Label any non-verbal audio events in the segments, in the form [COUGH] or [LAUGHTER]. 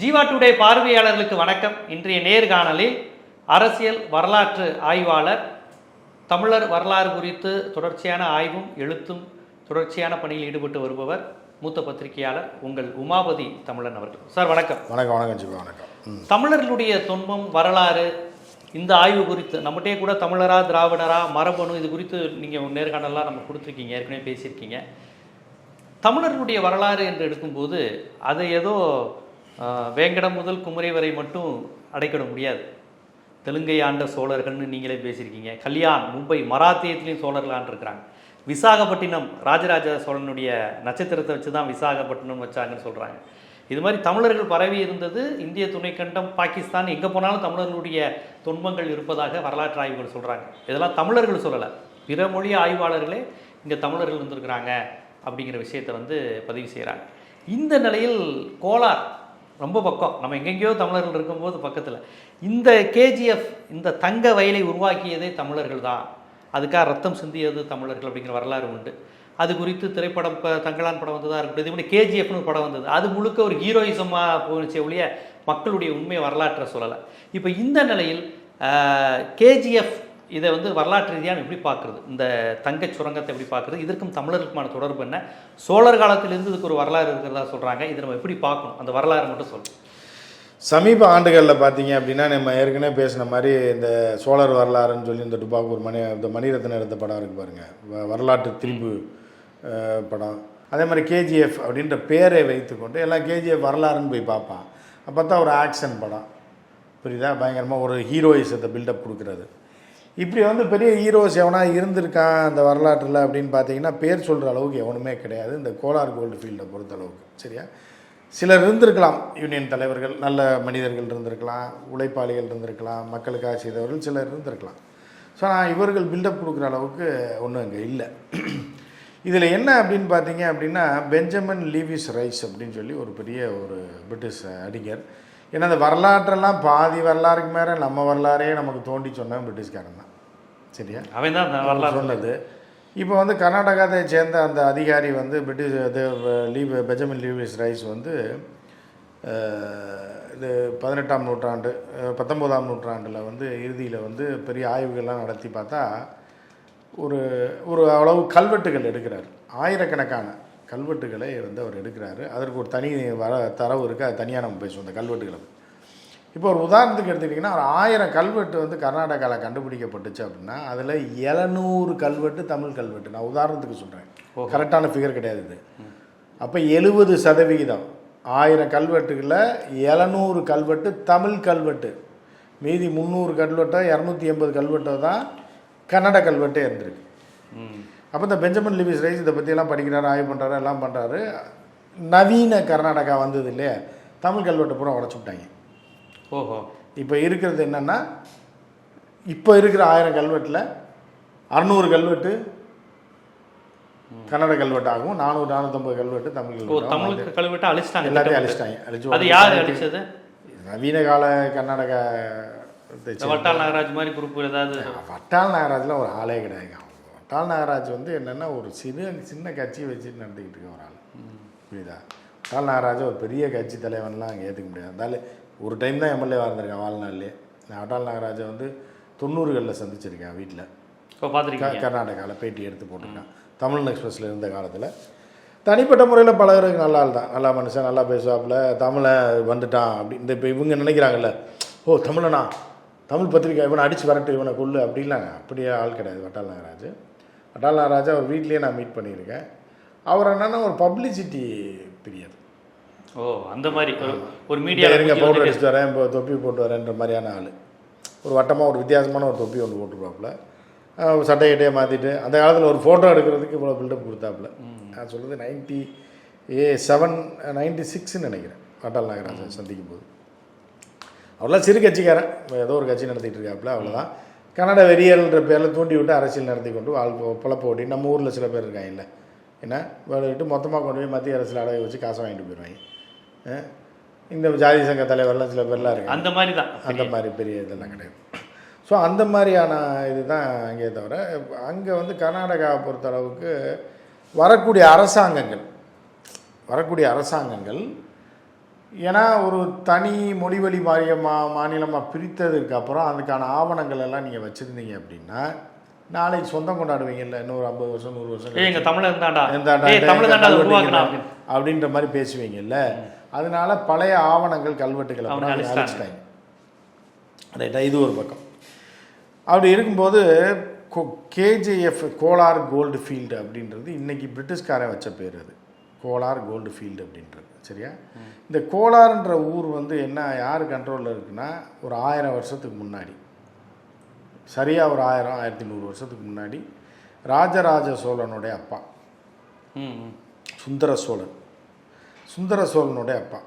Jeeva today பார்வையாளர்களுக்கு வணக்கம். இன்றைய நேர்காணலில் அரசியல் வரலாற்று ஆய்வாளர் தமிழர் வரலாறு குறித்து தொடர்ச்சியான ஆய்வும் எழுத்தும் தொடர்ச்சியான பணியில் ஈடுபட்டு வருபவர் மூத்த பத்திரிகையாளர் உங்கள் உமாபதி தமிழன் அவர்கள். சார் வணக்கம். வணக்கம் வணக்கம் ஜிபா வணக்கம். தமிழர்களுடைய துன்பம் வரலாறு இந்த ஆய்வு குறித்து நம்மகிட்டே கூட தமிழரா திராவிடரா மரபணு இது குறித்து நீங்கள் நேர்காணலாம் நம்ம கொடுத்துருக்கீங்க ஏற்கனவே பேசியிருக்கீங்க. தமிழர்களுடைய வரலாறு என்று எடுக்கும்போது அதை ஏதோ வேங்கடம் முதல் குமரி வரை மட்டும் அடைக்கிட முடியாது. தெலுங்கை ஆண்ட சோழர்கள்னு நீங்களே பேசியிருக்கீங்க. கல்யாண் மும்பை மராத்தியத்திலையும் சோழர்கள் ஆண்டிருக்கிறாங்க விசாகப்பட்டினம் ராஜராஜ சோழனுடைய நட்சத்திரத்தை வச்சு தான் விசாகப்பட்டினம் வச்சாங்கன்னு சொல்கிறாங்க இது மாதிரி தமிழர்கள் பரவி இருந்தது இந்திய துணைக்கண்டம் பாகிஸ்தான் எங்கே போனாலும் தமிழர்களுடைய துன்பங்கள் இருப்பதாக வரலாற்று ஆய்வுகள் சொல்கிறாங்க இதெல்லாம் தமிழர்கள் சொல்லலை. பிற மொழி ஆய்வாளர்களே இங்கே தமிழர்கள் இருந்திருக்கிறாங்க அப்படிங்கிற விஷயத்தை வந்து பதிவு செய்கிறாங்க இந்த நிலையில் கோலார் ரொம்ப பக்கம். நம்ம எங்கெங்கேயோ தமிழர்கள் இருக்கும்போது பக்கத்தில். இந்த கேஜிஎஃப் இந்த தங்க வயலை உருவாக்கியதே தமிழர்கள் தான் அதுக்காக ரத்தம் சிந்தியது தமிழர்கள் அப்படிங்கிற வரலாறு உண்டு. அது குறித்து திரைப்படம் இப்போ தங்களான் படம் வந்ததாக இருக்கட்டும் இதே மாதிரி கேஜிஎஃப்னு ஒரு படம் வந்தது. அது முழுக்க ஒரு ஹீரோயிசமாக போச்சு ஒழிய மக்களுடைய உண்மை வரலாற்றை சொல்லலை. இப்போ இந்த நிலையில் கேஜிஎஃப் இதை வந்து வரலாற்று ரீதியாக எப்படி பார்க்குறது? இந்த தங்கச் சுரங்கத்தை எப்படி பார்க்குறது? இதற்கும் தமிழருக்குமான தொடர்பு என்ன? சோழர் காலத்திலிருந்து இதுக்கு ஒரு வரலாறு இருக்கிறதா சொல்கிறாங்க இதை நம்ம எப்படி பார்க்கணும்? அந்த வரலாறு மட்டும் சொல்லு. சமீப ஆண்டுகளில் பார்த்தீங்க அப்படின்னா நம்ம ஏற்கனவே பேசின மாதிரி இந்த சோழர் வரலாறுன்னு சொல்லி இந்த டுபாக்கூர் மணி இந்த மணிரத்னம் எடுத்த படம் இருக்கு பாருங்கள் வ- வரலாற்று திரும்பு படம். அதே மாதிரி கேஜிஎஃப் அப்படின்ற பேரை வைத்துக்கொண்டு எல்லாம் கேஜிஎஃப் வரலாறுன்னு போய் பார்ப்பான். அப்போ தான் ஒரு ஆக்ஷன் படம். புரியுதா? பயங்கரமாக ஒரு ஹீரோயிசத்தை பில்டப் கொடுக்குறது. இப்படி வந்து பெரிய ஹீரோஸ் எவனா இருந்திருக்கான் அந்த வரலாற்றில் அப்படின்னு பார்த்தீங்கன்னா பேர் சொல்கிற அளவுக்கு எவனுமே கிடையாது. இந்த கோலார் கோல்டு ஃபீல்டை பொறுத்த அளவுக்கு சரியா? சிலர் இருந்திருக்கலாம். யூனியன் தலைவர்கள் நல்ல மனிதர்கள் இருந்திருக்கலாம் உழைப்பாளிகள் இருந்திருக்கலாம் மக்களுக்காக செய்தவர்கள் சிலர் இருந்திருக்கலாம். ஸோ நான் இவர்கள் பில்டப் கொடுக்குற அளவுக்கு ஒன்றும் அங்கே இல்லை. இதில் என்ன அப்படின்னு பார்த்தீங்க அப்படின்னா பெஞ்சமின் லீவிஸ் ரைஸ் அப்படின்னு சொல்லி ஒரு பெரிய ஒரு பிரிட்டிஷ் அறிஞர் ஏன்னா அந்த வரலாற்றெல்லாம் பாதி வரலாறுக்கு மேலே நம்ம வரலாறே நமக்கு தோண்டி சொன்னவன் பிரிட்டிஷ்காரன் சரியா? அவன் தான் வரலாறு. சொன்னது. இப்போ வந்து கர்நாடகாவை சேர்ந்த அந்த அதிகாரி வந்து பிரிட்டிஷ் லீவ் பெஞ்சமின் லீவிஸ் ரைஸ் வந்து இது பதினெட்டாம் நூற்றாண்டு பத்தொம்போதாம் நூற்றாண்டில் வந்து இறுதியில் வந்து பெரிய ஆய்வுகள்லாம் நடத்தி பார்த்தா ஒரு ஒரு அளவு கல்வெட்டுகள் எடுக்கிறார். ஆயிரக்கணக்கான கல்வெட்டுகளை வந்து அவர் எடுக்கிறாரு. அதற்கு ஒரு தனி வர தரவு இருக்குது அது தனியாக நம்ம பேசுவோம் அந்த கல்வெட்டுகளை இப்போ ஒரு உதாரணத்துக்கு எடுத்துக்கிட்டிங்கன்னா ஒரு ஆயிரம் கல்வெட்டு வந்து கர்நாடகாவில் கண்டுபிடிக்கப்பட்டுச்சு அப்படின்னா அதில் எழுநூறு கல்வெட்டு தமிழ் கல்வெட்டு. நான் உதாரணத்துக்கு சொல்கிறேன் கரெக்டான ஃபிகர் கிடையாது இது. அப்போ எழுபது சதவிகிதம். ஆயிரம் கல்வெட்டுகளில் எழுநூறு கல்வெட்டு தமிழ் கல்வெட்டு. மீதி முந்நூறு கல்வெட்டோ இரநூத்தி எண்பது கல்வெட்டோ தான் கன்னட கல்வெட்டே இருந்திருக்கு. அப்போ இந்த பெஞ்சமின் லிவிஸ் ரைஸ் இதை பற்றியெல்லாம் படிக்கிறாரு ஆய்வு பண்ணுறாரு எல்லாம் பண்ணுறாரு நவீன கர்நாடகா வந்தது இல்லையா? தமிழ் கல்வெட்டை பூரா உடச்சு விட்டாங்க. ஓஹோ. இப்போ இருக்கிறது என்னென்னா இப்போ இருக்கிற ஆயிரம் கல்வெட்டில் அறநூறு கல்வெட்டு கன்னட கல்வெட்டாகவும் நானூறு நானூற்றம்பது கல்வெட்டு தமிழ் தமிழுக்கு கல்வெட்டு அழிச்சிட்டாங்க. எல்லாத்தையும் அழிச்சிட்டாங்க. அழிச்சு அது யார் அழிச்சது? நவீன கால கர்நாடகா வட்டால் நாகராஜ் மாதிரி குரூப் ஏதாவது? வட்டால் நாகராஜில் ஒரு ஆளே கிடையாது. வட்டால் நாகராஜ் வந்து என்னென்னா ஒரு சின்ன சின்ன கட்சி வச்சுட்டு நடத்திக்கிட்டு இருக்க ஒரு ஆள். புரியுதா? வட்டால் நாகராஜ் ஒரு பெரிய கட்சி தலைவன்லாம் அங்கே ஏற்றுக்க முடியாது. இருந்தாலும் ஒரு டைம் தான் எம்எல்ஏவாக இருந்திருக்கேன் வாழ்நாள்லேயே. நான் வட்டால் நாகராஜை வந்து தொண்ணூறுகளில் சந்திச்சிருக்கேன் வீட்டில் இப்போ பார்த்துருக்கீங்க. கர்நாடகாவில் பேட்டி எடுத்து போட்டிருக்கேன். தமிழ் எக்ஸ்பிரஸில் இருந்த காலத்தில். தனிப்பட்ட முறையில் பழகுறதுக்கு நல்ல தான். நல்லா மனுஷன் நல்லா பேசுவாப்புல. தமிழை வந்துட்டான் அப்படி. இந்த இப்போ இவங்க நினைக்கிறாங்கல்ல ஓ தமிழனா? தமிழ் பத்திரிக்கை இவனை அடித்து வரட்டு இவனை கொல்லு. அப்படிலாம் அப்படியே ஆள் கிடையாது வட்டால் நாகராஜ். வட்டால் நாகராஜ் அவர் வீட்லேயே நான் மீட் பண்ணியிருக்கேன். அவர் என்னன்னா ஒரு பப்ளிசிட்டி பிரியர் ஓ அந்த மாதிரி. ஒரு ஒரு மீடியா இருங்க பவுடர் அடிச்சுட்டு வரேன் இப்போ தொப்பி போட்டு வரேன்ற மாதிரியான ஆள். ஒரு வட்டமாக ஒரு வித்தியாசமான ஒரு தொப்பி ஒன்று போட்டுருவாப்புல சட்டை கிட்டையே மாற்றிட்டு அந்த காலத்தில் ஒரு ஃபோட்டோ எடுக்கிறதுக்கு இவ்வளோ பில்டப் கொடுத்தாப்புல. நான் சொல்கிறது நைன்ட்டி ஏ செவன் நைன்ட்டி சிக்ஸ்ன்னு நினைக்கிறேன் வட்டால் நாகராஜன் சந்திக்கும் போது அவரெல்லாம் சிறு கட்சிக்காரன். ஏதோ ஒரு கட்சி நடத்திட்டு இருக்காப்புல அவ்வளோதான் கன்னட வெறியல்ன்ற பேரில் தூண்டி விட்டு அரசியல் நடத்தி கொண்டு வாழ் பொழப்ப ஓட்டி நம்ம ஊரில் சில பேர் இருக்காங்க இல்லை என்ன? வேலை விட்டு மொத்தமாக கொண்டு போய் மத்திய அரசில் அடகு வச்சு காசை வாங்கிட்டு போயிடுவாங்க. இந்த ஜாதி சங்க தலைவர்லாம் சில பேர்லாம் இருக்காங்க. அந்த மாதிரி தான் அந்த மாதிரி பெரிய இதெல்லாம் கிடையாது. ஸோ அந்த மாதிரியான இதுதான் அங்கே தவிர அங்கே வந்து கர்நாடகாவை பொறுத்த அளவுக்கு வரக்கூடிய அரசாங்கங்கள் வரக்கூடிய அரசாங்கங்கள் ஏன்னா ஒரு தனி மொழிவழி வாரிய மா மாநிலமாக பிரித்ததுக்கு அப்புறம் அதுக்கான ஆவணங்கள் எல்லாம் நீங்கள் வச்சுருந்தீங்க அப்படின்னா நாளைக்கு சொந்தம் கொண்டாடுவீங்கல்ல இன்னொரு ஐம்பது வருஷம் நூறு வருஷம் ஏய் எங்க தமிழர் தான்டா. எந்தாண்டா, ஏய் தமிழ் உருவாக்கினா இங்க அப்படின்ற மாதிரி பேசுவீங்கல்ல. அதனால பழைய ஆவணங்கள் கல்வெட்டுகளை. அழிச்சிட்டாங்க. ரைட்டா இது ஒரு பக்கம். அப்படி இருக்கும்போது கேஜிஎஃப் கோலார் கோல்டு ஃபீல்டு அப்படின்றது இன்னைக்கு பிரிட்டிஷ்காரன் வச்ச பேர் அது. கோலார் கோல்டு ஃபீல்டு அப்படின்றது. சரியா? இந்த கோலார்ன்ற ஊர் வந்து என்ன யார் கண்ட்ரோலில் இருக்குன்னா ஒரு ஆயிரம் வருஷத்துக்கு முன்னாடி. சரியாக ஒரு ஆயிரம் ஆயிரத்தி நூறு வருஷத்துக்கு முன்னாடி ராஜராஜ சோழனுடைய அப்பா. சுந்தர சோழன். சுந்தர சோழனுடைய அப்பா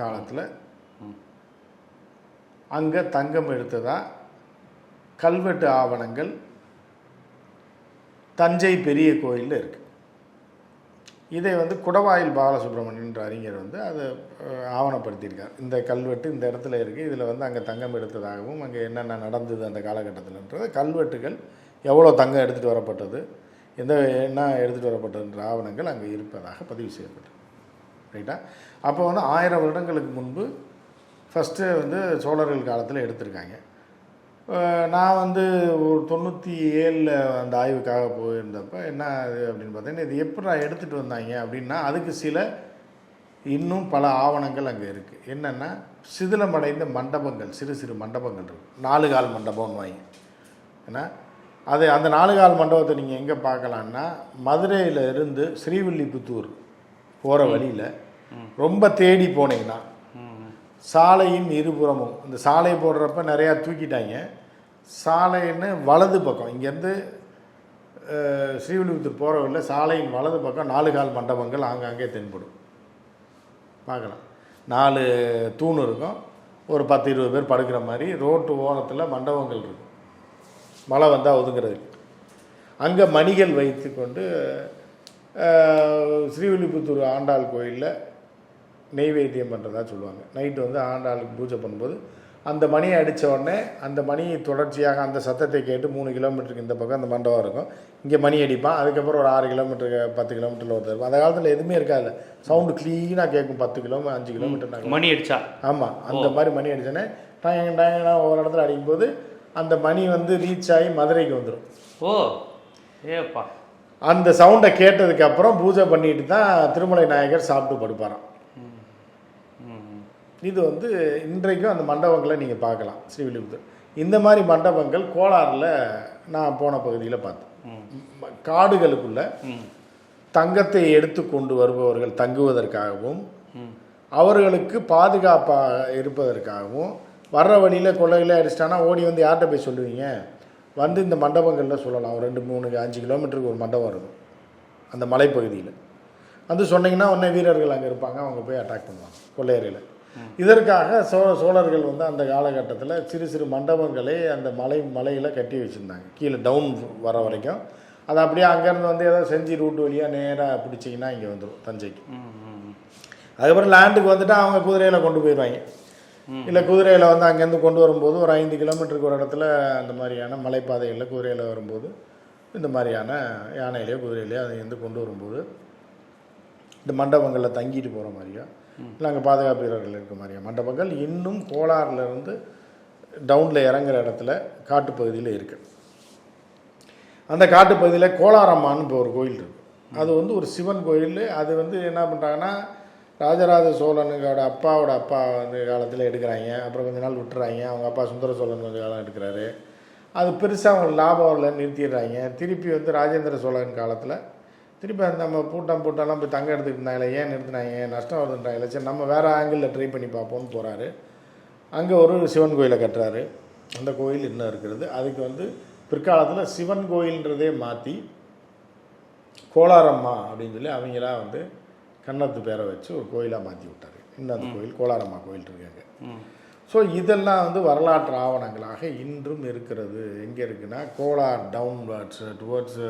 காலத்தில். அங்கே தங்கம் எடுத்ததா? கல்வெட்டு ஆவணங்கள் தஞ்சை பெரிய கோயிலில் இருக்கு. இதை வந்து குடவாயில் பாலசுப்ரமணியன்ற அறிஞர் வந்து அதை ஆவணப்படுத்தியிருக்கார். இந்த கல்வெட்டு இந்த இடத்துல இருக்குது இதில் வந்து அங்கே தங்கம் எடுத்ததாகவும் அங்கே என்னென்ன நடந்தது அந்த காலகட்டத்தில்ன்றது கல்வெட்டுகள் எவ்வளோ தங்கம் எடுத்துகிட்டு வரப்பட்டது எந்த என்ன எடுத்துகிட்டு வரப்பட்டதுன்ற ஆவணங்கள் அங்கே இருப்பதாக பதிவு செய்யப்பட்டது ரைட்டா? அப்போ வந்து ஆயிரம் வருடங்களுக்கு முன்பு ஃபஸ்ட்டு வந்து சோழர்கள் காலத்தில் எடுத்திருக்காங்க. நான் வந்து ஒரு தொண்ணூற்றி ஏழில் அந்த ஆய்வுக்காக போயிருந்தப்ப என்ன அது அப்படின்னு பார்த்தீங்கன்னா இது எப்படி எடுத்துகிட்டு வந்தாங்க அப்படின்னா அதுக்கு சில இன்னும் பல ஆவணங்கள் அங்கே இருக்குது என்னென்னா சிதிலமடைந்த மண்டபங்கள் சிறு சிறு மண்டபங்கள் இருக்குது நாலு கால் மண்டபம்னு வாங்கி. ஏன்னா அது அந்த நாலு கால் மண்டபத்தை நீங்கள் எங்கே பார்க்கலான்னா மதுரையில் இருந்து ஸ்ரீவில்லிபுத்தூர் போகிற வழியில் ரொம்ப தேடி போனீங்கன்னா சாலையின் இருபுறமும். இந்த சாலை போடுறப்ப நிறையா தூக்கிட்டாங்க. சாலைன்னு வலது பக்கம். இங்கேருந்து ஸ்ரீவில்லிபுத்தூர் போகிற வழியில் சாலையின் வலது பக்கம் நாலு கால் மண்டபங்கள் ஆங்காங்கே தென்படும். பார்க்கலாம். நாலு தூண் இருக்கும். ஒரு பத்து இருபது பேர் படுக்கிற மாதிரி ரோட்டு ஓரத்தில் மண்டபங்கள் இருக்கும். மழை வந்தால் ஒதுங்கிறதுக்கு அங்கே மணிகள் வைத்து கொண்டு ஸ்ரீவில்லிபுத்தூர் ஆண்டாள் கோயிலில் நெய்வேத்தியம் பண்ணுறதா சொல்லுவாங்க. நைட்டு வந்து ஆண்டாளுக்கு பூஜை பண்ணும்போது அந்த மணியை அடித்த உடனே அந்த மணியை தொடர்ச்சியாக அந்த சத்தத்தை கேட்டு மூணு கிலோமீட்டருக்கு இந்த பக்கம் அந்த மண்டபம் இருக்கும். இங்கே மணி அடிப்பான். அதுக்கப்புறம் ஒரு ஆறு கிலோமீட்டருக்கு பத்து கிலோமீட்டரில் ஒருத்தர் அந்த காலத்தில் எதுவுமே இருக்காது சவுண்டு க்ளீனாக கேட்கும். பத்து கிலோமீட்டர் அஞ்சு கிலோமீட்டர் மணி அடிச்சா? ஆமாம் அந்த மாதிரி மணி அடிச்சோன்னே டயங்க டயங்கனா ஒவ்வொரு இடத்துல அடிக்கும்போது அந்த மணி வந்து ரீச் ஆகி மதுரைக்கு வந்துடும் ஓ. ஏப்பா. அந்த சவுண்டை கேட்டதுக்கு அப்புறம் பூஜை பண்ணிட்டு தான் திருமலை நாயகர் சாப்பிட்டு படுப்பாராம். இது வந்து இன்றைக்கும் அந்த மண்டபங்களை நீங்கள் பார்க்கலாம் ஸ்ரீவில்லிபுத்தூர். இந்த மாதிரி மண்டபங்கள் கோலாரில் நான் போன பகுதியில் பார்த்தேன். காடுகளுக்குள்ள தங்கத்தை எடுத்து கொண்டு வருபவர்கள் தங்குவதற்காகவும் அவர்களுக்கு பாதுகாப்பாக இருப்பதற்காகவும் வர்ற வழியில் கொள்ளையில் அடிச்சிட்டானா ஓடி வந்து யார்கிட்ட போய் சொல்லுவீங்க? வந்து இந்த மண்டபங்களில் சொல்லலாம். ஒரு ரெண்டு மூணு அஞ்சு கிலோமீட்டருக்கு ஒரு மண்டபம் இருக்கும் அந்த மலைப்பகுதியில். வந்து சொன்னீங்கன்னா உடனே வீரர்கள் அங்கே இருப்பாங்க அவங்க போய் அட்டாக் பண்ணுவாங்க கொள்ளையறையில். இதற்காக சோ சோழர்கள் வந்து அந்த காலகட்டத்தில் சிறு சிறு மண்டபங்களை அந்த மலை மலையில் கட்டி வச்சுருந்தாங்க. கீழே டவுன் வர வரைக்கும். அது அப்படியே அங்கேருந்து வந்து ஏதோ செஞ்சி ரூட் வழியாக நேராக பிடிச்சிங்கன்னா இங்கே வந்துடும் தஞ்சைக்கு. அதுக்கப்புறம் லேண்டுக்கு வந்துட்டு அவங்க குதிரையில் கொண்டு போயிடுவாங்க இல்லை குதிரையில் வந்து அங்கேருந்து கொண்டு வரும்போது ஒரு ஐந்து கிலோமீட்டருக்கு ஒரு இடத்துல அந்த மாதிரியான மலைப்பாதைகளில் குதிரையில் வரும்போது இந்த மாதிரியான யானையிலையோ குதிரையிலையோ அங்கேருந்து கொண்டு வரும்போது இந்த மண்டபங்களில் தங்கிட்டு போகிற மாதிரியா இல்லை அங்கே பாதுகாப்பு வீரர்கள் இருக்க மாதிரியா மண்டபங்கள் இன்னும் கோலாறுல இருந்து டவுனில் இறங்குற இடத்துல காட்டுப்பகுதியில் இருக்குது அந்த காட்டுப்பகுதியில் கோலாரம்மான்னு இப்போ ஒரு கோயில் இருக்குது அது வந்து ஒரு சிவன் கோயில். அது வந்து என்ன பண்ணுறாங்கன்னா ராஜராஜ சோழனுக்கோட அப்பாவோட அப்பா வந்து காலத்தில் எடுக்கிறாங்க. அப்புறம் கொஞ்ச நாள் விட்டுறாங்க. அவங்க அப்பா சுந்தர சோழன் கொஞ்சம் காலம் எடுக்கிறாரு. அது பெருசாக அவங்களுக்கு லாபம் இல்லை நிறுத்திடுறாங்க. திருப்பி வந்து ராஜேந்திர சோழன் காலத்தில் திருப்பி நம்ம பூட்டம் பூட்டம்லாம் போய் தங்க எடுத்துக்கிட்டு இருந்தாங்களே ஏன் நிறுத்தினாங்க நஷ்டம் வருதுன்றாங்களே சரி நம்ம வேறு ஆங்கிளில் ட்ரை பண்ணி பார்ப்போம்னு போகிறாரு அங்கே ஒரு சிவன் கோயிலை கட்டுறாரு. அந்த கோயில் இன்னும் இருக்கிறது. அதுக்கு வந்து பிற்காலத்தில் சிவன் கோயில்ன்றதே மாற்றி கோலாரம்மா அப்படின்னு சொல்லி அவங்களா வந்து கன்னத்து பேரை வச்சு ஒரு கோயிலாக மாற்றி விட்டாரு. இன்னும் அந்த கோயில் கோலாரம்மா கோயில் இருக்காங்க ஸோ இதெல்லாம் வந்து வரலாற்று ஆவணங்களாக இன்றும் இருக்கிறது. எங்கே இருக்குன்னா கோலார் டவுன்வர்ட்ஸ் டுவர்ட்ஸ்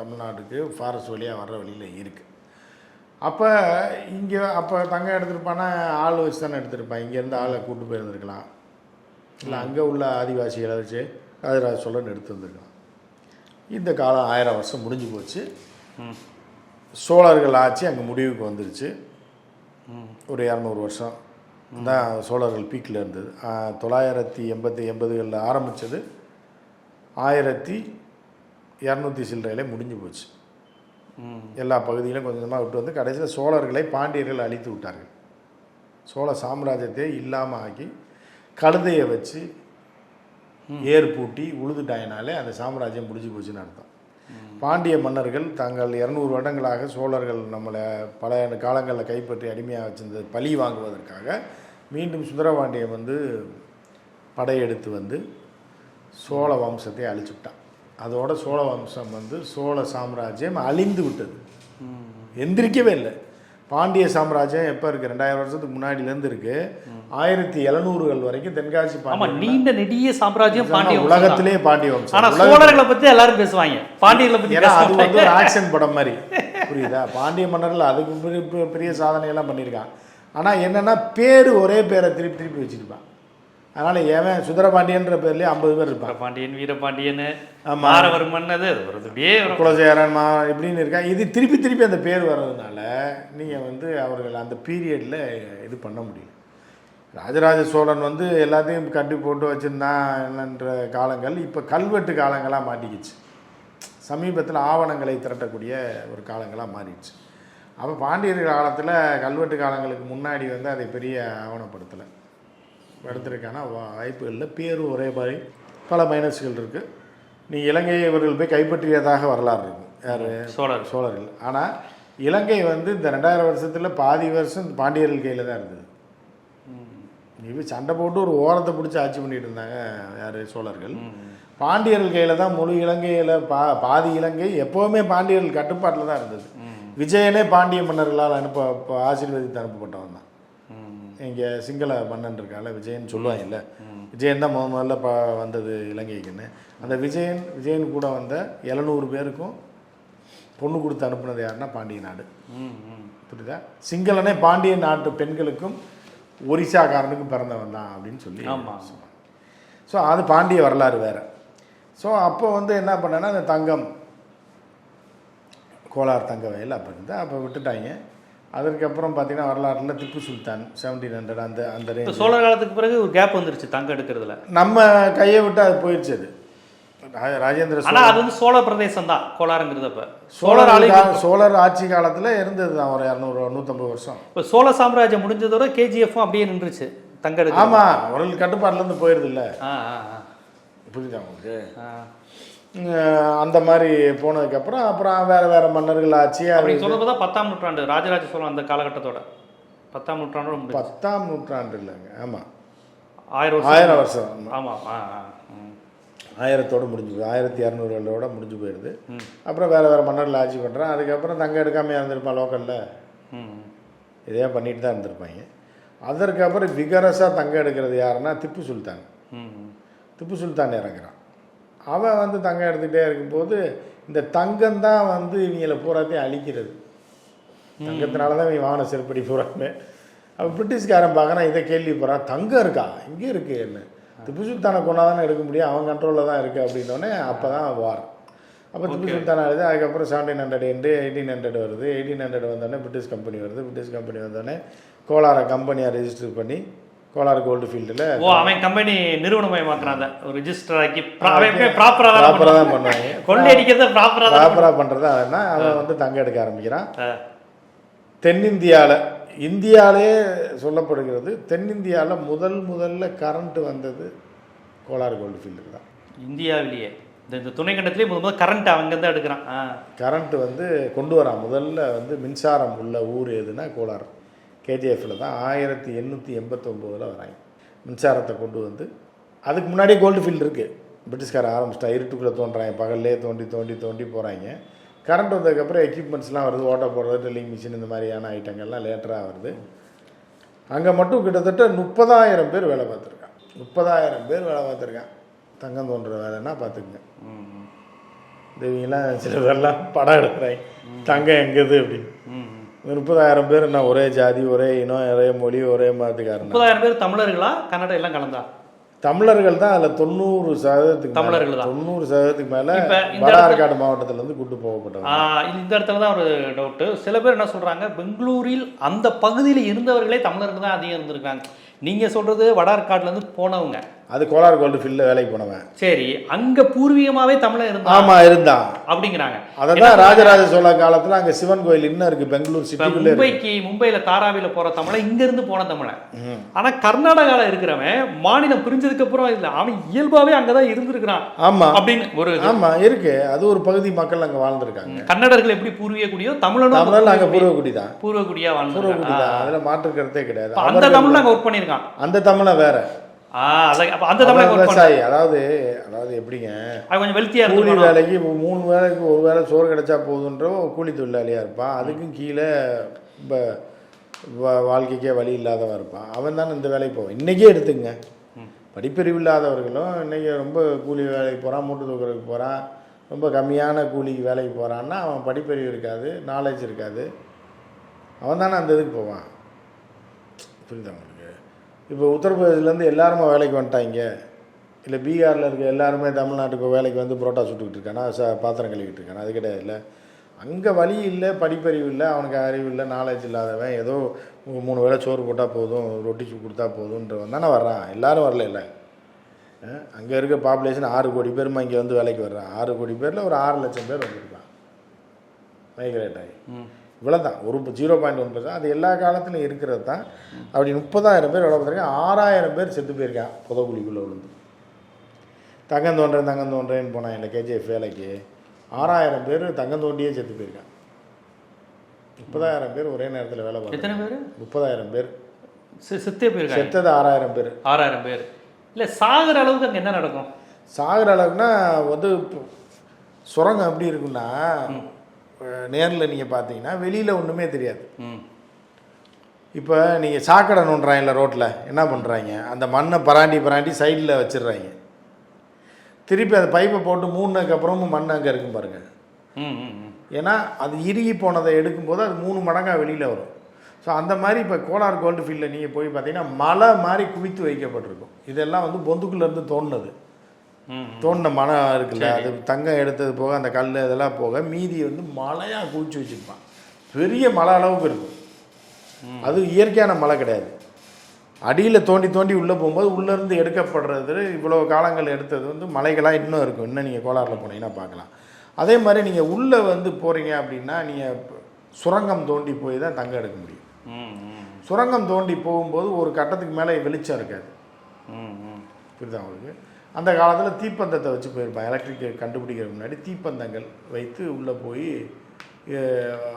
தமிழ்நாட்டுக்கு ஃபாரஸ்ட் வழியாக வர்ற வழியில் இருக்குது அப்போ இங்கே அப்போ தங்கம் எடுத்திருப்பானா? ஆள் வச்சு தானே எடுத்திருப்பான் இங்கேருந்து ஆளை கூட்டு போயிருந்துருக்கலாம். இல்லை அங்கே உள்ள ஆதிவாசிகளை வச்சு ராஜராஜ சோழன் எடுத்து வந்திருக்கலாம். இந்த காலம் ஆயிரம் வருஷம் முடிஞ்சு போச்சு. சோழர்கள் ஆட்சி அங்கே முடிவுக்கு வந்துருச்சு. ஒரு இரநூறு வருஷம். தான் சோழர்கள் பீக்கில் இருந்தது. தொள்ளாயிரத்தி எண்பத்தி எண்பதுகளில் ஆரம்பித்தது ஆயிரத்தி இரநூத்தி சில்லறையிலே முடிஞ்சு போச்சு. எல்லா பகுதியிலும் கொஞ்சம் கொஞ்சமாக விட்டு வந்து கடைசியில் சோழர்களை பாண்டியர்கள் அழித்து விட்டார்கள். சோழ சாம்ராஜ்யத்தை இல்லாமல் ஆக்கி கழுதையை வச்சு ஏர் பூட்டி உழுதுட்டாயினாலே அந்த சாம்ராஜ்யம் முடிஞ்சு போச்சுன்னு அர்த்தம். பாண்டிய மன்னர்கள் தாங்கள் இரநூறு வருடங்களாக சோழர்கள் நம்மளை பல காலங்களில் கைப்பற்றி அடிமையாக வச்சிருந்தது பழி வாங்குவதற்காக மீண்டும் சுந்தரபாண்டியன் வந்து படையெடுத்து வந்து சோழ வம்சத்தை அழிச்சுட்டான். அதோட சோழ வம்சம் வந்து சோழ சாம்ராஜ்யம் அழிந்து விட்டது. எந்திரிக்கவே இல்லை. பாண்டிய சாம்ராஜ்யம் எப்போ இருக்குது ரெண்டாயிரம் வருஷத்துக்கு முன்னாடிலேருந்து இருக்கு. ஆயிரத்தி எழுநூறுகள் வரைக்கும் தென்காசி பாண்டிய நீண்ட நெடிய சாம்ராஜ்யம் பாண்டிய. உலகத்திலே பாண்டிய வம்சம். சோழர்களை பத்தி எல்லாரும் பேசுவாங்க. பாண்டியர்களை பத்தி ஏன்னா அது. வந்து ஒரு ஆக்ஷன் படம் மாதிரி. புரியுதா? பாண்டிய மன்னர்கள் அதுக்கு பெரிய சாதனையெல்லாம் பண்ணியிருக்கான் ஆனால் என்னன்னா பேர் ஒரே பேரை திருப்பி திருப்பி வச்சிருப்பான். அதனால ஏவன் சுந்தரபாண்டியன்ற பேர்லேயே ஐம்பது பேர் இருப்பான். பாண்டியன் வீரபாண்டியன் ஆமா. மாரவர்மன் அது ஒரு அப்படியே வரும். குலசேகரன் மா இப்படின்னு இருக்கா. இது திருப்பி திருப்பி அந்த பேர் வர்றதுனால நீங்கள் வந்து அவர்கள் அந்த பீரியடில் இது பண்ண முடியல. ராஜராஜ சோழன் வந்து எல்லாத்தையும் கட்டி போட்டு வச்சுருந்தான்ன்ற காலங்கள் இப்போ கல்வெட்டு காலங்களாக மாட்டிக்கிச்சு. சமீபத்தில் ஆவணங்களை திரட்டக்கூடிய ஒரு காலங்களாக மாறிடுச்சு. அப்போ பாண்டியர் காலத்தில் கல்வெட்டு காலங்களுக்கு முன்னாடி வந்து அதை பெரிய ஆவணப்படுத்தலை. படுத்துறதுக்கான வாய்ப்புகளில் பேரும் ஒரே மாதிரி பல மைனஸ்கள் இருக்குது நீ இலங்கையை இவர்கள் போய் கைப்பற்றியதாக வரலாறு இருக்கும் யார்? சோழர் சோழர்கள். ஆனால் இலங்கை வந்து இந்த ரெண்டாயிரம் வருஷத்தில் பாதி வருஷம் பாண்டியர்கள் கையில் தான் இருந்தது. போய் சண்டை போட்டு ஒரு ஓரத்தை பிடிச்சி ஆட்சி பண்ணிட்டு இருந்தாங்க யார்? சோழர்கள். பாண்டியர்கள் கையில் தான் முழு இலங்கையில் பா பாதி இலங்கை எப்போவுமே பாண்டியர்கள் கட்டுப்பாட்டில் தான் இருந்தது. விஜயனே பாண்டிய மன்னர்களால் அனுப்ப ஆசீர்வதித்து அனுப்பப்பட்டவன் தான். இங்கே சிங்கள மன்னன் இருக்கால விஜயன் சொல்லுவாங்கல்ல விஜயன் தான் முத முதல்ல ப வந்தது இலங்கைக்குன்னு. அந்த விஜயன் விஜயன் கூட வந்த எழுநூறு பேருக்கும் பொண்ணு கொடுத்து அனுப்புனது யாருன்னா பாண்டிய நாடு. புரியுதா? சிங்களனே பாண்டிய நாட்டு பெண்களுக்கும் ஒரிசாக்காரனுக்கும் பிறந்தவன் தான் அப்படின்னு சொல்லி ஆமா. ஸோ அது பாண்டிய வரலாறு வேறு. ஸோ அப்போ வந்து என்ன பண்ணேன்னா அந்த தங்கம் கோலார் தங்க வயல் அப்போ இருந்து அப்போ விட்டுட்டாங்க. அதற்கப்புறம் பார்த்தீங்கன்னா வரலாறுல திப்பு சுல்தான் செவன்டீன் ஹண்ட்ரட் அந்த அந்த ரேஞ்ச் சோழர் காலத்துக்கு பிறகு ஒரு கேப் வந்துருச்சு தங்கம் எடுக்கிறதுல. நம்ம கையை விட்டு அது போயிடுச்சு அது. ராஜேந்திர ஆனா சோழன். அது வந்து சோழ பிரதேசம் தான் அப்ப. சோழர் சோழர் ஆட்சி காலத்தில் இருந்தது தான் ஒரு இரநூறு நூற்றம்பது வருஷம். இப்ப சோழ சாம்ராஜ்யம் முடிஞ்சதோட கேஜிஎஃப்பும் அப்படியே நின்றுச்சு தங்க எடுக்க ஆமாம் அவர்கள் கட்டுப்பாட்டிலேருந்து போயிருது இல்லை. புரியுதா உங்களுக்கு? அந்த மாதிரி போனதுக்கப்புறம் அப்புறம் வேறு வேறு மன்னர்கள் ஆட்சி அது அப்படி சொல்றது தான் பத்தாம் நூற்றாண்டு ராஜராஜ சோழன் அந்த காலகட்டத்தோட. பத்தாம் நூற்றாண்டோட முடிஞ்சு பத்தாம் நூற்றாண்டு இல்லைங்க. ஆமாம் ஆயிரம் ஆயிரம் வருஷம். ஆமா. ஆ ஆ ம். ஆயிரத்தோட முடிஞ்சு போய் ஆயிரத்தி இரநூறுகளோட முடிஞ்சு போயிடுது அப்புறம் வேறு வேறு மன்னர்கள் ஆட்சி பண்ணுறான் அதுக்கப்புறம் தங்க எடுக்காமல் இருந்திருப்பான் லோக்கலில். இதே பண்ணிட்டு தான் இருந்திருப்பாங்க. அதற்கப்புறம் விகரஸாக தங்க எடுக்கிறது யாருன்னா திப்பு சுல்தான். திப்பு சுல்தான் இறங்குறான். அவன் வந்து தங்கம் எடுத்துகிட்டே இருக்கும்போது இந்த தங்கம் தான் வந்து இவங்களை பூராத்தையும் அழிக்கிறது. தங்கத்தினால தான் இவங்க வாங்கின செருப்படி பூராமே. அப்போ பிரிட்டிஷ்காரன் பார்க்குறான் இதை கேள்விப்படுறான் தங்கம் இருக்கா? இங்கே இருக்கு என்ன? திப்பு சுல்தானை கொண்டா தானே எடுக்க முடியும்? அவன் கண்ட்ரோலில் தான் இருக்குது அப்படின்னோடனே அப்போ தான் வார் அப்போ திப்பு சுல்தான் ஆகுது அதுக்கப்புறம் seventeen hundred and eighteen hundred வருது. எயிட்டீன் ஹண்ட்ரட் வந்தோடனே பிரிட்டிஷ் கம்பெனி வருது. பிரிட்டிஷ் கம்பெனி வந்தோடனே கோலாரை கம்பெனியாக ரெஜிஸ்டர் பண்ணி கோலார் கோல்டு ஃபீல்டில் ஓ அவன் கம்பெனி நிறுவனமயமாக்குறாங்க ஒரு ரெஜிஸ்டர் ஆக்கி ப்ராப்பராக பண்ணுவான். தான் பண்ணுவாங்க. [LAUGHS] கொள்ளை அடிக்கிறது ப்ராப்பரா தான் ப்ராப்பராக பண்ணுறது அதுனா அவன் வந்து தங்க எடுக்க ஆரம்பிக்கிறான். தென்னிந்தியாவில் இந்தியாவிலே சொல்லப்படுகிறது தென்னிந்தியாவில் முதல் முதல்ல கரண்ட் வந்தது கோலார் கோல்டு ஃபீல்டு தான். இந்தியாவிலேயே. இந்த துணை கண்டத்திலேயே முதல் முதல் கரண்ட் அவங்க தான் எடுக்கிறான். ஆ. கரண்ட் வந்து கொண்டு வரான். முதல்ல வந்து மின்சாரம் உள்ள ஊர் எதுனா கோலார். கேஜிஎஃப்ல தான் ஆயிரத்தி எண்ணூற்றி எண்பத்தொம்போதில் வராங்க. மின்சாரத்தை கொண்டு வந்து அதுக்கு முன்னாடியே கோல்டு ஃபீல்டு இருக்குது பிரிட்டிஷ்கார ஆரம்பிச்சிட்டா இருட்டுக்குள்ளே தோன்றாங்க. பகல்லே தோண்டி தோண்டி தோண்டி போகிறாங்க கரண்ட் வந்ததுக்கப்புறம் எக்யூப்மெண்ட்ஸ்லாம் வருது. ஓட்ட போடுறது ட்ரில்லிங் மிஷின் இந்த மாதிரியான ஐட்டங்கள்லாம் லேட்டராக வருது. அங்கே மட்டும் கிட்டத்தட்ட முப்பதாயிரம் பேர் வேலை பார்த்துருக்கான் முப்பதாயிரம் பேர் வேலை பார்த்துருக்கான் தங்கம் தோன்ற வேலைன்னா பார்த்துக்குங்க. ம், ம். இவங்கெல்லாம் சில பேர்லாம் படம் எடுக்கிறாங்க. தங்கம் எங்குது அப்படின்னு. இந்த முப்பதாயிரம் பேர் என்ன ஒரே ஜாதி ஒரே இனம் ஒரே மொழி ஒரே மதத்துக்காரன் முப்பதாயிரம் பேர் தமிழர்களா கன்னடம் எல்லாம் கலந்தா? தமிழர்கள் தான் அதில் தொண்ணூறு சதவீதத்துக்கு தமிழர்கள் தான். தொண்ணூறு சதவீதத்துக்கு மேலே இப்ப இந்த வட இடத்துல- ஆற்காடு மாவட்டத்திலேருந்து கூட்டு போகப்பட்டவங்க. ஆஹ் இந்த இடத்துல தான் ஒரு டவுட்டு சில பேர் என்ன சொல்றாங்க பெங்களூரில் அந்த பகுதியில் இருந்தவர்களே தமிழர்கள் தான் அதிகம் இருந்திருக்காங்க. நீங்க சொல்றது வடார்காட்ல இருந்து போனவங்க. அது கோலார் கோல்டு ஃபீல்டில் வேலைக்கு போனவன். சரி அங்க பூர்வீகமாவே தமிழன் இருந்தா ஆமாம் இருந்தான். அப்படிங்கிறாங்க. அதை தான் ராஜராஜ சோழ காலத்தில் அங்கே சிவன் கோயில் இன்னும் இருக்குது பெங்களூர் சிட்டிக்குள்ளே இருக்கு. மும்பைக்கு மும்பையில தாராவில போற தமிழன் இங்க இருந்து போன தமிழன். ஆனா கர்நாடகால இருக்கிறவன் மாநிலம் பிரிஞ்சதுக்கு அப்புறம் இல்ல அவன் இயல்பாவே அங்கதான் இருந்திருக்கிறான். ஆமாம் அப்படின்னு ஒரு. ஆமாம் இருக்கு. அது ஒரு பகுதி மக்கள் அங்கே வாழ்ந்துருக்காங்க. கன்னடர்கள் எப்படி பூர்வீக குடியோ தமிழனும் தமிழ் அங்கே பூர்வீக பூர்வக்குடி தான் பூர்வ குடியா பூர்வக்குடி வாழ்ந்துருக்காங்க. தான் அதில் மாற்று கருத்தே கிடையாது அந்த தமிழ் அங்க ஒர்க் பண்ணிருக்கான் அந்த தமிழை வேற. அந்த விவசாயி. அதாவது அதாவது எப்படிங்க? கொஞ்சம் வெல்த்தியா கூலி வேலைக்கு மூணு வேலைக்கு ஒரு வேளை சோறு கிடைச்சா போதுன்ற கூலி தொழிலாளியாக இருப்பான். அதுக்கும் கீழே இப்போ வாழ்க்கைக்கே வழி இல்லாதவன் இருப்பான். அவன் தானே இந்த வேலைக்கு போவான். இன்றைக்கே எடுத்துங்க. படிப்பறிவு இல்லாதவர்களும் இன்றைக்கி ரொம்ப கூலி வேலைக்கு போகிறான் மூட்டை தூக்குறதுக்கு போகிறான் ரொம்ப கம்மியான கூலிக்கு வேலைக்கு போகிறான்னா அவன் படிப்பறிவு இருக்காது நாலேஜ் இருக்காது. அவன் தானே அந்த இதுக்கு போவான். புரியுதா இப்போ உத்தரப்பிரதேசிலேருந்து எல்லாருமே வேலைக்கு வந்துட்டாங்க. இல்லை பீகாரில் இருக்க எல்லாருமே தமிழ்நாட்டுக்கு வேலைக்கு வந்து புரோட்டா சுட்டுக்கிட்டு இருக்கானா ச பாத்திரம் கழுவிட்டு இருக்கானா அது கிடையாது இல்லை. அங்கே வழி இல்லை படிப்பறிவு இல்லை அவனுக்கு அறிவு இல்லை நாலேஜ் இல்லாதவன் ஏதோ மூணு வேளை சோறு போட்டால் போதும் ரொட்டி கொடுத்தா போதுன்றவன் தானே வர்றான். எல்லாரும் வரல இல்லை. அங்கே இருக்க பாப்புலேஷன் ஆறு கோடி பேருமா இங்கே வந்து வேலைக்கு வர்றான். ஆறு கோடி பேரில் ஒரு ஆறு லட்சம் பேர் வந்திருக்கான். மைக்ரேட் ஆகி. இவ்வளோ தான் ஒரு ஜீரோ பாயிண்ட் ஒன் பர்சன்ட் அது எல்லா காலத்துலையும் இருக்கிறது தான். அப்படி முப்பதாயிரம் பேர் வேலை பார்த்துருக்கேன் ஆறாயிரம் பேர் செத்து போயிருக்கான் புதக்குழிக்குள்ளே விழுந்து. தங்கம் தோன்றேன் தங்கம் தோன்றேன்னு போனான் இல்லை கேஜிஎஃப் வேலைக்கு. ஆறாயிரம் பேர் தங்கம் தோண்டியே செத்து போயிருக்கான் முப்பதாயிரம் பேர் ஒரே நேரத்தில் வேலை எத்தனை பார்த்து பேரு? முப்பதாயிரம் பேர். செத்தே போயிருக்காங்க. செத்தது ஆறாயிரம் பேர். ஆறாயிரம் பேர். இல்ல சாகுற அளவுக்கு அங்க என்ன நடக்கும்? சாகுற அளவுக்குனா வந்து சுரங்கம் எப்படி இருக்குன்னா நேரில் நீங்கள் பார்த்தீங்கன்னா வெளியில் ஒன்றுமே தெரியாது. ம். இப்போ நீங்கள் சாக்கடை நோண்டுறாங்கல்ல ரோட்டில் என்ன பண்ணுறாங்க அந்த மண்ணை பராண்டி பராண்டி சைடில் வச்சிடுறாங்க. திருப்பி அந்த பைப்பை போட்டு மூணுனதுக்கு அப்புறமும் மண் அங்கே இருக்கும் பாருங்கள். ஏன்னா அது இறுகி போனதை எடுக்கும்போது அது மூணு மடங்காக வெளியில் வரும். ஸோ அந்த மாதிரி இப்போ கோலார் கோல்டு ஃபீல்டில் நீங்கள் போய் பார்த்தீங்கன்னா மலை மாதிரி குவித்து வைக்கப்பட்டிருக்கும். இதெல்லாம் வந்து பொந்துக்குள்ளேருந்து தோணுனது. தோண்டின மனம் இருக்குல்ல அது தங்கம் எடுத்தது போக அந்த கல் இதெல்லாம் போக மீதி வந்து மலையாக குவிச்சு வச்சுருப்பான். பெரிய மலை அளவுக்கு இருக்கும். அது இயற்கையான மலை கிடையாது. அடியில் தோண்டி தோண்டி உள்ளே போகும்போது உள்ளேருந்து எடுக்கப்படுறது இவ்வளோ காலங்கள் எடுத்தது வந்து மலைகளாக இன்னும் இருக்கும். இன்னும் நீங்கள் கோலாரில் போனீங்கன்னா பார்க்கலாம். அதே மாதிரி நீங்கள் உள்ளே வந்து போகிறீங்க அப்படின்னா நீங்கள் சுரங்கம் தோண்டி போய் தான் தங்கம் எடுக்க முடியும். சுரங்கம் தோண்டி போகும்போது ஒரு கட்டத்துக்கு மேலே வெளிச்சம் இருக்காது. புரியுதா உங்களுக்கு? அந்த காலத்தில் தீப்பந்தத்தை வச்சு போயிருப்பான். எலக்ட்ரிக் கண்டுபிடிக்கிறதுக்கு முன்னாடி தீப்பந்தங்கள் வைத்து உள்ளே போய்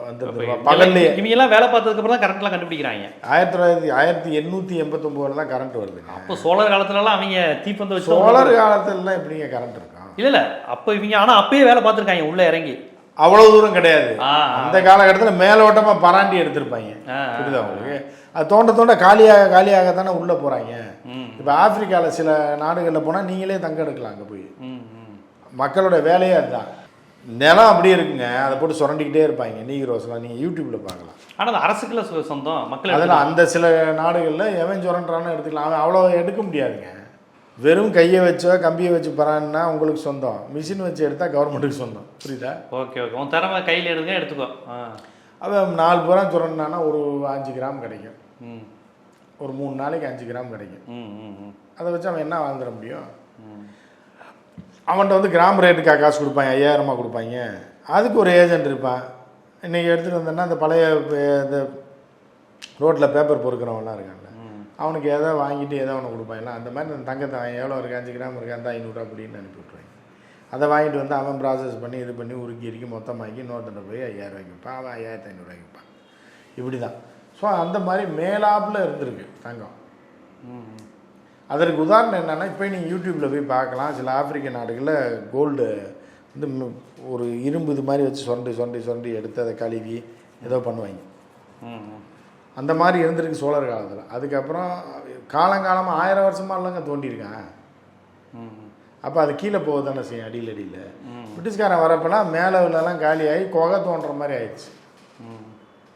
வந்து பகல்லே இவங்க எல்லாம் வேலை பார்த்ததுக்கு அப்புறம் தான் கரண்ட்லாம் கண்டுபிடிக்கிறாங்க. ஆயிரத்தி தொள்ளாயிரத்தி ஆயிரத்தி எண்ணூற்றி எண்பத்தொம்போதில் தான் கரண்ட் வருதுங்க அப்போ சோழர் காலத்துல எல்லாம் அவங்க தீப்பந்த வச்சு சோழர் காலத்துலலாம் எப்படிங்க கரண்ட் இருக்கும் இல்ல இல்ல. அப்போ இவங்க ஆனா அப்பயே வேலை பார்த்திருக்காங்க உள்ள இறங்கி. அவ்வளோ தூரம் கிடையாது. அந்த காலகட்டத்தில் மேலோட்டமாக பராண்டி எடுத்திருப்பாங்க. புரியுதா உங்களுக்கு? அது தோண்ட தோண்ட காலியாக காலியாக தானே உள்ளே போகிறாங்க இப்போ ஆப்பிரிக்காவில் சில நாடுகளில் போனால் நீங்களே தங்க எடுக்கலாம் அங்கே போய். மக்களோட வேலையே அதுதான். நிலம் அப்படியே இருக்குங்க. அதை போட்டு சுரண்டிக்கிட்டே இருப்பாங்க. நீக்ரோஸ்லாம் நீங்கள் யூடியூப்பில் பார்க்கலாம். ஆனா அது அரசுக்குள்ள சொந்தம். மக்கள் அதில் அந்த சில நாடுகளில் எவன் சுரண்டுறான்னு எடுத்துக்கலாம். அவன் அவ்வளோ எடுக்க முடியாதுங்க. வெறும் கையை வச்சோ கம்பியை வச்சு பரான்னா உங்களுக்கு சொந்தம். மிஷின் வச்சு எடுத்தால் கவர்மெண்ட்டுக்கு சொந்தம். புரியுதா? Okay okay. உன் திறமை கையில் எடுங்க எடுத்துக்கோ. ஆ. அவன் நாலு புறம் சுரண்டானா ஒரு அஞ்சு கிராம் கிடைக்கும். ஒரு மூணு நாளைக்கு அஞ்சு கிராம் கிடைக்கும். ம் ம் ம். அதை வச்சு அவன் என்ன வாழ்ந்துட முடியும்? அவன்கிட்ட வந்து கிராம் ரேட்டுக்கா காசு கொடுப்பாங்க ஐயாயிரமா கொடுப்பாங்க. அதுக்கு ஒரு ஏஜென்ட் இருப்பான். இன்றைக்கி எடுத்துகிட்டு வந்தேன்னா அந்த பழைய இந்த ரோட்டில் பேப்பர் பொறுக்கிறவன்லாம் இருக்கான்ல. ம். அவனுக்கு எதோ வாங்கிட்டு ஏதோ ஒன்று கொடுப்பாங்கல்ல அந்த மாதிரி அந்த தங்கத்தை வாங்கி எவ்வளோ இருக்குது அஞ்சு கிராம் இருக்குது அந்த ஐநூறுரூவா அப்படின்னு அனுப்பி விட்ருவாங்க அதை வாங்கிட்டு வந்து அவன் ப்ராசஸ் பண்ணி இது பண்ணி உருக்கி இறுக்கி மொத்தம் வாங்கி இன்னொருத்தனை போய் ஐயாயிரம் ரூபாய்க்கு விற்பான். அவன் ஐயாயிரத்தி ஐநூறுரூவாய்க்கு விற்பான். இப்படி தான் ஸோ அந்த மாதிரி மேலாப்பில் இருந்திருக்கு தங்கம். அதற்கு உதாரணம் என்னென்னா இப்போ நீங்கள் யூடியூப்பில் போய் பார்க்கலாம். சில ஆப்பிரிக்க நாடுகளில் கோல்டு வந்து ஒரு இரும்பு இது மாதிரி வச்சு சொரண்டி சொரண்டி சொரண்டி எடுத்து அதை கழுவி ஏதோ பண்ணுவாங்க. அந்த மாதிரி இருந்திருக்கு சோழர் காலத்தில். அதுக்கப்புறம் காலங்காலமாக ஆயிரம் வருஷமா இல்லைங்க தோண்டியிருக்கான் அப்போ அது கீழே போக தானே செய்யும் அடியில் அடியில். பிரிட்டிஷ்காரன் வரப்பெல்லாம் மேலே உள்ளலாம் காலியாகி குகை தோன்ற மாதிரி ஆயிடுச்சு.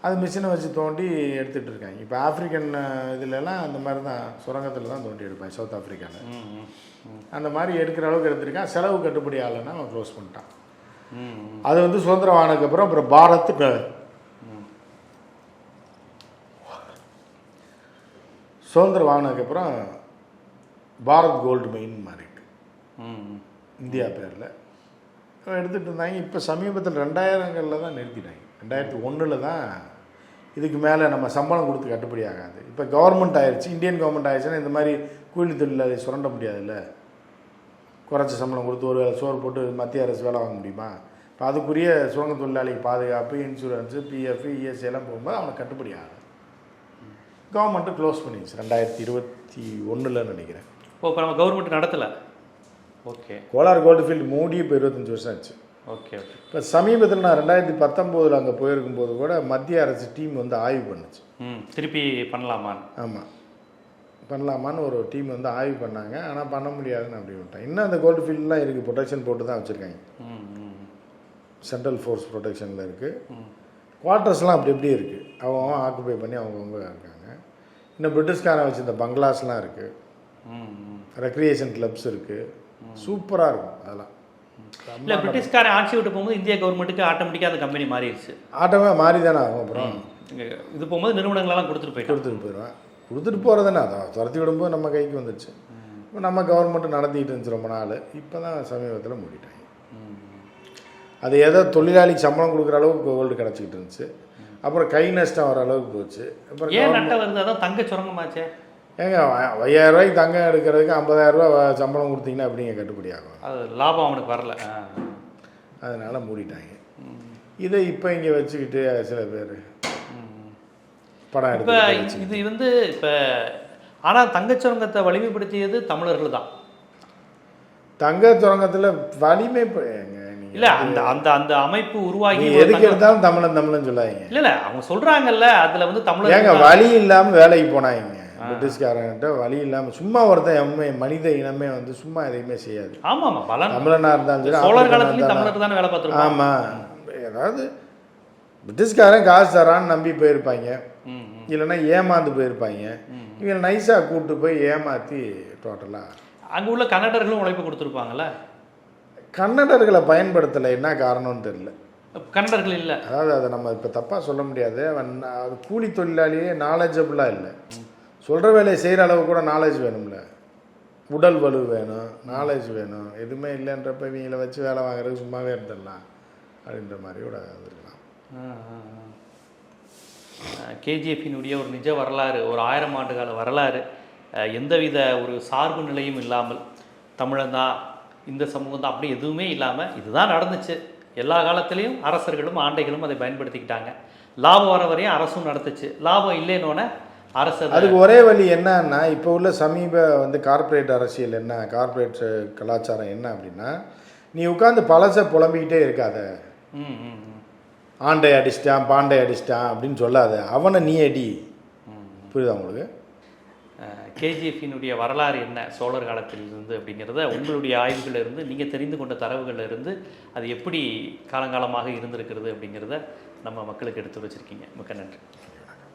அது மிஷினை வச்சு தோண்டி எடுத்துகிட்டு இருக்காங்க. இப்போ ஆப்பிரிக்கன் இதுலலாம் அந்த மாதிரி தான் சுரங்கத்தில் தான் தோண்டி எடுப்பாங்க சவுத் ம் அந்த மாதிரி எடுக்கிற அளவுக்கு எடுத்திருக்கான் செலவு கட்டுப்படி ஆகலைன்னா அவன் க்ளோஸ் பண்ணிட்டான். அது வந்து சுதந்திரம் ஆனதுக்கப்புறம் அப்புறம் பாரத் சுதந்திரம் வாங்கினதுக்கப்புறம் பாரத் கோல்டு மெயின் மாறிட்டு இந்தியா பேரில். எடுத்துகிட்டு இருந்தாங்க. இப்போ சமீபத்தில் ரெண்டாயிரங்களில் தான் நிறுத்திட்டாங்க. ரெண்டாயிரத்தி ஒன்றில் தான் இதுக்கு மேலே நம்ம சம்பளம் கொடுத்து கட்டுப்படி ஆகாது. இப்போ கவர்மெண்ட் ஆயிடுச்சு இந்தியன் கவர்மெண்ட் ஆயிடுச்சுன்னா இந்த மாதிரி கூலி தொழிலாளி சுரண்ட முடியாதுல்ல? குறைச்ச சம்பளம் கொடுத்து ஒரு சோறு போட்டு மத்திய அரசு வேலை வாங்க முடியுமா? இப்போ அதுக்குரிய சுரங்க தொழிலாளிக்கு பாதுகாப்பு இன்சூரன்ஸு பிஎஃப் இஎஸ்ஐ எல்லாம் போகும்போது அவனுக்கு கட்டுப்படி ஆகும் கவர்மெண்ட்டு க்ளோஸ் பண்ணிடுச்சு ரெண்டாயிரத்தி இருபத்தி ஒன்றில் நினைக்கிறேன். ஓ இப்போ நம்ம கவர்மெண்ட் நடத்தலை. ஓகே. கோலார் கோல்டு ஃபீல்டு மூடி இப்போ இருபத்தஞ்சி வருஷம் ஆச்சு. ஓகே ஓகே இப்போ சமீபத்தில் நான் ரெண்டாயிரத்தி பத்தொம்போதில் அங்கே போயிருக்கும்போது கூட மத்திய அரசு டீம் வந்து ஆய்வு பண்ணுச்சு. ம் திருப்பி பண்ணலாமான்னு? ஆமாம் பண்ணலாமான்னு ஒரு டீம் வந்து ஆய்வு பண்ணாங்க. ஆனால் பண்ண முடியாதுன்னு அப்படி விட்டேன். இன்னும் அந்த கோல்டு ஃபீல்டெலாம் இருக்குது ப்ரொடெக்ஷன் போட்டு தான் வச்சுருக்காங்க. சென்ட்ரல் ஃபோர்ஸ் ப்ரொடெக்ஷனில் இருக்குது ம். குவார்ட்டர்ஸ்லாம் அப்படி எப்படி இருக்குது அவங்க ஆக்குபை பண்ணி அவங்கவுங்க இருக்காங்க. இன்னும் பிரிட்டிஷ்காரன் வச்சிருந்த பங்களாஸ்லாம் இருக்குது ரெக்ரியேஷன் கிளப்ஸ் இருக்குது சூப்பராக இருக்கும். அதெல்லாம். இல்லை பிரிட்டிஷ்காரன் ஆட்சி விட்டு போகும்போது இந்திய கவர்மெண்ட்டுக்கு ஆட்டோமேட்டிக்காக அந்த கம்பெனி மாறிடுச்சு. ஆட்டமே மாறி தானே ஆகும் அப்புறம்? இது போகும்போது நிறுவனங்களெல்லாம் கொடுத்துட்டு போயிட்டோம் கொடுத்துட்டு போயிடுவேன். கொடுத்துட்டு போகிறதுனா அதான் துரத்தி விடும்போது நம்ம கைக்கு வந்துடுச்சு இப்போ நம்ம கவர்மெண்ட் நடத்திட்டு இருந்துச்சு ரொம்ப நாள். இப்போ தான் சமீபத்தில் மூடிட்டாங்க. அது ஏதோ தொழிலாளிக்கு சம்பளம் கொடுக்குற அளவுக்கு கோல்டு கிடச்சிக்கிட்டு இருந்துச்சு. அப்புறம் கை நஷ்டம் வர அளவுக்கு போச்சு. அப்புறம் ஏன் நட்ட வருது? அதான் தங்க சுரங்கமாச்சே. ஏங்க ஐயாயிரம் ரூபாய்க்கு தங்கம் எடுக்கிறதுக்கு ஐம்பதாயிரம் ரூபா சம்பளம் கொடுத்தீங்கன்னா அப்படிங்க கட்டுப்படி ஆகும் அது லாபம் அவனுக்கு வரல. அதனால் மூடிட்டாங்க. இதை இப்போ இங்கே வச்சுக்கிட்டு சில பேர் படம் எடுத்து இது வந்து இப்போ ஆனால் தங்கச் சுரங்கத்தை வலிமைப்படுத்தியது தமிழர்கள் தான். தங்க சுரங்கத்தில் வலிமை ஏங்க இல்ல அந்த அந்த அந்த அமைப்பு உருவாகி எதுக்கு எடுத்தாலும் தமிழன் தமிழன் சொல்லாதீங்க. இல்ல இல்ல அவங்க சொல்றாங்கல்ல அதுல வந்து ஏங்க தமிழர் வழி இல்லாமல் வேலைக்கு போனாங்க. பிரிட்டிஷ்காரங்கிட்ட வழி இல்லாமல் சும்மா ஒருத்தன் எம்மே மனித இனமே வந்து சும்மா எதையுமே செய்யாது. ஆமா ஆமா பலன் தமிழனா இருந்தாலும் சரி சோழர் ஆப்பிரிக்கனா காலத்துலயும் இருந்தாலும் தமிழர் தானே வேலை பார்த்துருக்கோம் ஆமாம் ஏதாவது பிரிட்டிஷ்காரன் காசு தரான்னு நம்பி போயிருப்பாங்க. இல்லைன்னா ஏமாந்து போயிருப்பாங்க. இவங்க நைஸாக கூப்பிட்டு போய் ஏமாற்றி டோட்டலாக அங்க உள்ள கன்னடர்களும் உழைப்பு கொடுத்துருப்பாங்கல்ல? கன்னடர்களை பயன்படுத்தலை என்ன காரணம்னு தெரியல. கன்னடர்கள் இல்ல. அதாவது அதை நம்ம இப்போ தப்பாக சொல்ல முடியாது. அவன் அது கூலி தொழிலாளியே நாலேஜபிளாக இல்லை. சொல்கிற வேலையை செய்கிற அளவு கூட நாலேஜ் வேணும்ல. உடல் வலு வேணும் நாலேஜ் வேணும். எதுவுமே இல்லைன்றப்ப இவங்கள வச்சு வேலை வாங்குறது சும்மாவே இருந்துடலாம். அப்படின்ற மாதிரி கூட இருக்கலாம். கேஜிஎஃபினுடைய ஒரு நிஜ வரலாறு ஒரு ஆயிரம் ஆண்டு கால வரலாறு எந்தவித ஒரு சார்பு நிலையும் இல்லாமல் தமிழன் தான் இந்த சமூகம் தான் அப்படி எதுவுமே இல்லாமல் இதுதான் நடந்துச்சு. எல்லா காலத்துலேயும் அரசர்களும் ஆண்டைகளும் அதை பயன்படுத்திக்கிட்டாங்க. லாபம் வர வரையும் அரசும் நடத்துச்சு. லாபம் இல்லைன்னொன்னே அரசு அதை- அதுக்கு ஒரே வழி என்னன்னா இப்போ உள்ள சமீப வந்து கார்ப்பரேட் அரசியல் என்ன கார்ப்பரேட் கலாச்சாரம் என்ன அப்படின்னா நீ உட்காந்து பழசை புலம்பிக்கிட்டே இருக்காத. ம் ம் ம். ஆண்டை அடிச்சிட்டான் பாண்டை அடிச்சிட்டான் அப்படின்னு சொல்லாத. அவனை நீ அடி. புரியுதா உங்களுக்கு? கேஜிஎஃபினுடைய வரலாறு என்ன சோழர் காலத்தில் இருந்து அப்படிங்கிறத உங்களுடைய ஆய்வுகளில் இருந்து நீங்கள் தெரிந்து கொண்ட தரவுகளில் இருந்து அது எப்படி காலங்காலமாக இருந்திருக்கிறது அப்படிங்கிறத நம்ம மக்களுக்கு எடுத்து வச்சிருக்கீங்க. மிக்க நன்றி.